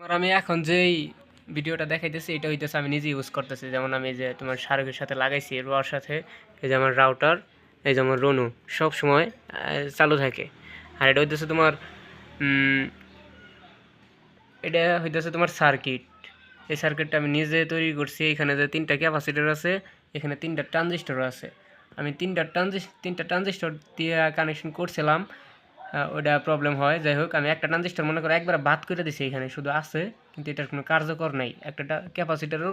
আমি এখন যেই ভিডিওটা দেখাইতেছি, এটা হইতেছে আমি নিজে ইউজ করতেছি। যেমন আমি যে তোমার শারকের সাথে লাগাইছি, রোয়ার সাথে, এই যে আমার রাউটার এই যে আমার রনু, সব সময় চালু থাকে। আর এটা হইতেছে তোমার এটা হইতেছে তোমার সার্কিট এই সার্কিটটা আমি নিজে তৈরি করছি, এখানে যে তিনটা ক্যাপাসিটার আছে, এখানে তিনটা ট্রানজিস্টর আছে। আমি তিনটা ট্রানজিস তিনটা ট্রানজিস্টর দিয়ে কানেকশন করছিলাম ওটা প্রবলেম হয়। যাই হোক, আমি একটা ট্রানজিস্টর মনে করো একবার বাদ করে দিছি এখানে, শুধু আছে, কিন্তু এটার কোনো কার্যকর নাই। একটা ক্যাপাসিটারও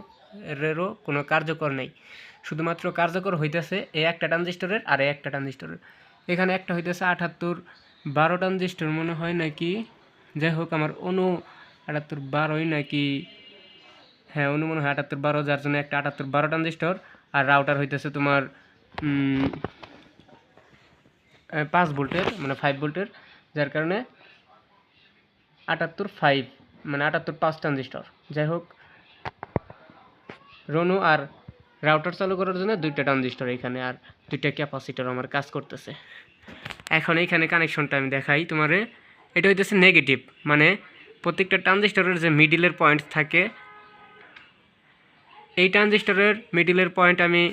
এরও কোনো কার্যকর নাই। শুধুমাত্র কার্যকর হইতেছে এই একটা ট্রানজিস্টরের আর একটা ট্রানজিস্টরের এখানে একটা হইতেছে আঠাত্তর বারো ট্রানজিস্টর মনে হয় নাকি? যাই হোক, আমার অনু আটাত্তর বারোই নাকি হ্যাঁ অনু মনে হয় আটাত্তর বারো, যার জন্য একটা আটাত্তর বারো ট্রানজিস্টর আর রাউটার হইতেছে তোমার পাঁচ ভোল্টের মানে ফাইভ ভোল্টের, যার কারণে আটাত্তর ফাইভ মানে আটাত্তর পাঁচ ট্রানজিস্টর যাই হোক, রনু আর রাউটার চালু করার জন্য দুইটা ট্রানজিস্টর এখানে আর দুইটা ক্যাপাসিটর আমার কাজ করতেছে। এখন এইখানে কানেকশনটা আমি দেখাই তোমারে। এটা হইতেছে নেগেটিভ মানে প্রত্যেকটা ট্রানজিস্টরের যে মিডিলের পয়েন্ট থাকে, এই ট্রানজিস্টরের মিডিলের পয়েন্ট আমি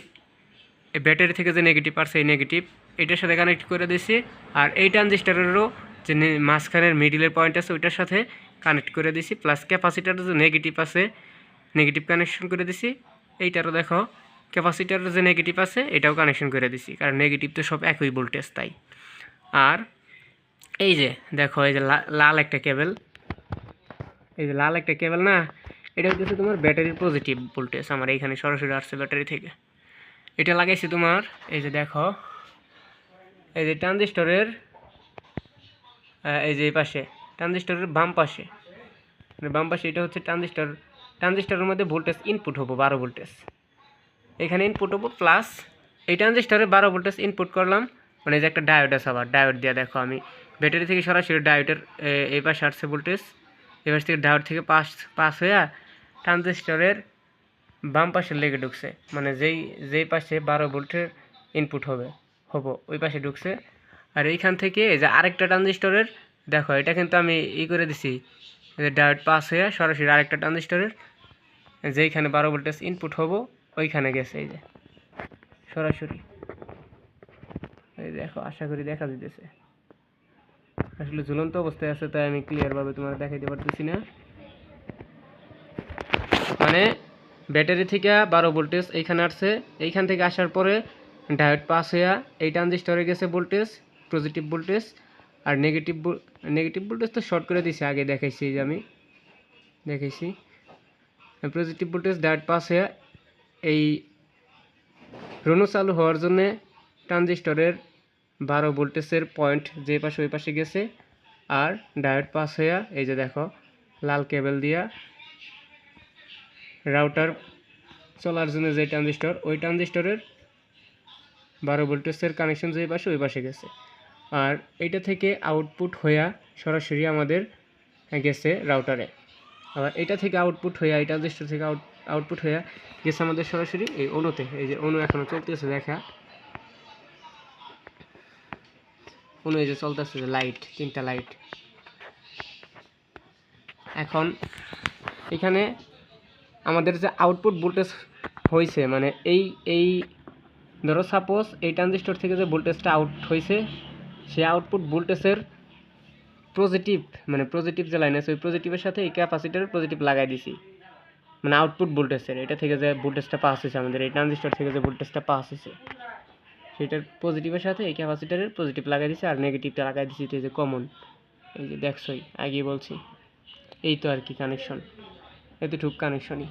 ব্যাটারি থেকে যে নেগেটিভ আসছে এই নেগেটিভ এটার সাথে কানেক্ট করে দিয়েছি আর এই ট্রানজিস্টারেরও যে মাঝখানের মিডিলের পয়েন্ট আছে, ওইটার সাথে কানেক্ট করে দিছি। প্লাস ক্যাপাসিটারের যে নেগেটিভ আছে নেগেটিভ কানেকশন করে দিছি। এইটারও দেখো ক্যাপাসিটারের যে নেগেটিভ আছে, এটাও কানেকশন করে দিছি। কারণ নেগেটিভ তো সব একই ভোল্টেজ তাই। আর এই যে, দেখো, এই যে লাল একটা কেবল এই যে লাল একটা কেবল না, এটা হচ্ছে তোমার ব্যাটারির পজিটিভ ভোল্টেজ আমার এইখানে সরাসরি আসছে ব্যাটারি থেকে। এটা লাগাইছি তোমার, এই যে দেখো এই যে ট্রানজিস্টরের এই যে এই পাশে ট্রানজিস্টরের বাম পাশে। মানে বাম পাশে এটা হচ্ছে ট্রানজিস্টর ট্রানজিস্টরের মধ্যে ভোল্টেজ ইনপুট হব, বারো ভোল্টেজ। এখানে ইনপুট হব প্লাস এই ট্রানজিস্টরে বারো ভোল্টেজ ইনপুট করলাম। মানে যে একটা ডায়োড আছে আবার ডায়োড দিয়ে দেখো আমি। ব্যাটারি থেকে সরাসরি ডায়োডের এই পাশে আসছে ভোল্টেজ। পাশ থেকে ডায়োড থেকে পাস পাস হয়ে ট্রানজিস্টরের বাম পাশে লেগে ঢুকছে। মানে যেই যেই পাশে বারো ভোল্টের ইনপুট হবে। হব, ওই পাশে ঢুকছে। আর এইখান থেকে এই যে আরেকটা ট্রানজিস্টরের, দেখো, এটা কিন্তু আমি ই করে দিছি ডায়োড পাস হয়ে সরাসরি আরেকটা ট্রানজিস্টরের যেইখানে বারো ভোল্টেজ ইনপুট হব, ওইখানে গেছে, এই যে, সরাসরি। এই দেখো, আশা করি দেখা দিতেছে। আসলে ঝুলন্ত অবস্থায় আছে, তাই আমি ক্লিয়ারভাবে তোমার দেখাইতে পারতেছি না। মানে ব্যাটারি থেকে বারো ভোল্টেজ এইখানে আসছে, এইখান থেকে আসার পরে ডায়োড পাস হইয়া এই ট্রানজিস্টরে গেছে ভোল্টেজ, পজিটিভ ভোল্টেজ আর নেগেটিভ নেগেটিভ ভোল্টেজ তো শর্ট করে দিছি, আগে দেখাইছি যে আমি, দেখাইছি। পজিটিভ ভোল্টেজ ডায়োড পাস হইয়া এই রনু চালু হওয়ার জন্যে ট্রানজিস্টরের বারো ভোল্টেজের পয়েন্ট যে পাশে ওই পাশে গেছে আর ডায়োড পাস হইয়া এই যে দেখো, লাল কেবল দিয়া রাউটার চলার জন্য যে ট্রানজিস্টর ওই ট্রানজিস্টরের বারো ভোল্টেজের কানেকশন যে পাশে ওই পাশে গেছে। আর এইটা থেকে আউটপুট হইয়া সরাসরি আমাদের গেছে রাউটারে আবার এটা থেকে আউটপুট হইয়া এই ট্রানজিস্টর থেকে আউট আউটপুট হইয়া গেছে আমাদের সরাসরি এই অনুতে এই যে অনু এখনও চলতেছে, দেখা। অনু এই যে চলতেছে যে লাইট তিনটা লাইট এখন এখানে আমাদের যে আউটপুট ভোল্টেজ হয়েছে মানে এই এই ধরো সাপোজ এই ট্রানজিস্টর থেকে যে ভোল্টেজটা আউট হয়েছে সেই আউটপুট ভোল্টেজের পজিটিভ মানে পজিটিভ যে লাইন আছে, ওই পজিটিভের সাথে এই ক্যাপাসিটার পজিটিভ লাগাই দিছি। মানে আউটপুট ভোল্টেজের এটা থেকে যে ভোল্টেজটা পাস হয়েছে আমাদের, এই ট্রানজিস্টর থেকে যে ভোল্টেজটা পাস হয়েছে সেটার পজিটিভের সাথে এই ক্যাপাসিটারের পজিটিভ লাগাই দিছি আর নেগেটিভটা লাগাই দিছি, এটা যে কমন এই যে দেখছই আগে বলছি। এই তো আর কি কানেকশন এতটুক কানেকশনই